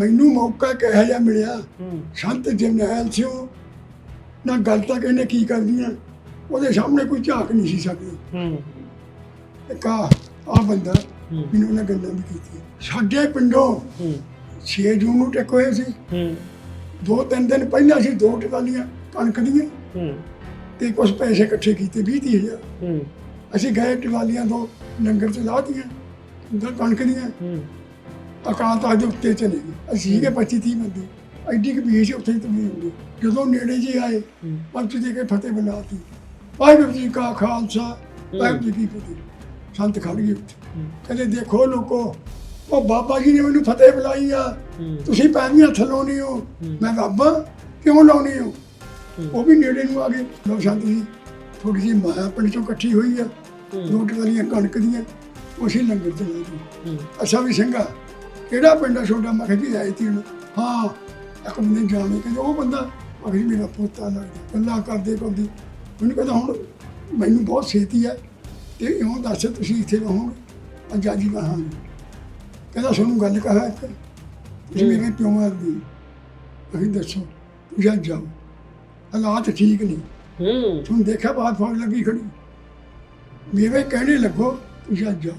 ਮੈਨੂੰ ਮੌਕਾ ਕਿਹੋ ਜਿਹਾ ਮਿਲਿਆ? ਸੰਤ ਜਰਨੈਲ ਸਿੰਘ ਨਾ ਗੱਲ ਤਾਂ ਕਹਿੰਦੇ ਕੀ ਕਰਦੀਆਂ ਉਹਦੇ ਸਾਹਮਣੇ ਕੋਈ ਝਾਕ ਨਹੀਂ ਸੀ ਸਕਦੀ। ਹੂੰ। ਇੱਕ ਆ ਬੰਦਾ ਮੈਨੂੰ ਉਹਨੇ ਗੱਲਾਂ ਵੀ ਕੀਤੀਆਂ। ਸਾਡੇ ਪਿੰਡੋਂ ਹੂੰ। 6 ਜੂਨ ਨੂੰ ਟਿਕ ਹੋਏ ਸੀ। ਹੂੰ। ਦੋ ਤਿੰਨ ਦਿਨ ਪਹਿਲਾਂ ਅਸੀਂ ਦੋ ਟਕਾਲੀਆਂ ਕਣਕ ਦੀਆਂ ਹੂੰ। ਤੇ ਤੇ ਕੁਝ ਪੈਸੇ ਇਕੱਠੇ ਕੀਤੇ 20 ਤੀਹ ਹਜ਼ਾਰ। ਹੂੰ। ਅਸੀਂ ਗਏ ਟਵਾਲੀਆਂ ਤੋਂ ਲੰਗਰ ਚ ਲਾਤੀਆਂ ਕਣਕ ਦੀਆਂ। ਹੂੰ। ਅਕਾਲ ਤਖਤ ਦੇ ਉੱਤੇ ਚਲੇ ਗਏ। ਅਸੀਂ ਸੀਗੇ 25 30 ਬੰਦੇ। ਐਡੀ ਕੁ ਭੀੜ ਸੀ ਉੱਥੇ ਹੀ ਤੁਮੀ ਹੁੰਦੇ। ਜਦੋਂ ਨੇੜੇ ਜੀ ਆਏ ਹੂੰ। ਪੰਚ ਦੇ ਕੇ ਫਤਿਹ ਬੁਲਾਤੀ। ਵਾਹਿਗੁਰੂ ਜੀ ਕਾ ਖਾਲਸਾ ਵਾਹਿਗੁਰੂ ਜੀ ਕੀ ਫਤਿਹ। ਸੰਤ ਖੜ ਗਏ ਉੱਥੇ। ਹੂੰ। ਕਹਿੰਦੇ ਦੇਖੋ ਲੋਕੋ ਉਹ ਬਾਬਾ ਜੀ ਨੇ ਮੈਨੂੰ ਫਤਿਹ ਬੁਲਾਈ ਆ। ਹੂੰ। ਤੁਸੀਂ ਪੈਰੀਆਂ ਥਲੋਣੀ ਹੋ। ਹੂੰ। ਮੈਂ ਬਾਬਾ ਕਿਉਂ ਲਾਉਣੀ ਹੋ? ਹੂੰ। ਉਹ ਵੀ ਨੇੜੇ ਨੂੰ ਆ ਗਏ। ਲੋ ਸੰਤ ਜੀ ਥੋੜੀ ਜਿਹੀ ਮਾਇਆ ਪਿੰਡ ਚੋਂ ਇਕੱਠੀ ਹੋਈ ਆ। ਹੂੰ। ਦੋ ਟਵਾਲੀਆਂ ਕਣਕ ਦੀਆਂ ਉਸੇ ਲੰਗਰ ਚ ਲਾ ਦੀ ਹੂੰ। ਅੱਛਾ ਵੀ ਸਿੰਘਾ ਕਿਹੜਾ ਪਿੰਡ ਆ ਛੋਟਾ? ਮੈਂ ਕਿਹਾ ਜੀ ਆਈ ਤੀ ਹੁਣ ਹਾਂ ਇੱਕ ਬੰਦੇ ਜਾਣੇ ਕਹਿੰਦੇ ਉਹ ਬੰਦਾ ਮੈਂ ਕਿਹਾ ਜੀ ਮੇਰਾ ਪੋਤਾ ਲੱਗਦਾ ਗੱਲਾਂ ਕਰਦੇ ਕਰਦੇ ਮੈਨੂੰ ਕਹਿੰਦਾ ਹੁਣ ਮੈਨੂੰ ਬਹੁਤ ਛੇਤੀ ਹੈ ਤੇ ਇਉਂ ਦੱਸ ਤੁਸੀਂ ਇੱਥੇ ਰਹੋਗੇ? ਅਜਾਜੀ ਕਹਾਂਗੇ। ਕਹਿੰਦਾ ਤੁਹਾਨੂੰ ਗੱਲ ਕਹਾ ਇੱਕ। ਤੁਸੀਂ। ਮੇਰੇ ਪਿਓ ਦੀ ਅਸੀਂ ਦੱਸੋ ਤੁਸੀਂ ਅੱਜ ਜਾਓ। ਹਾਲਾਤ ਠੀਕ ਨਹੀਂ ਹੂੰ। ਤੁਹਾਨੂੰ ਦੇਖਿਆ ਬਾਤ ਫੌਜ ਲੱਗੀ ਖੜੀ। ਮੇਰੇ ਕਹਿਣੇ ਲੱਗੋ ਤੁਸੀਂ ਅੱਜ ਜਾਓ।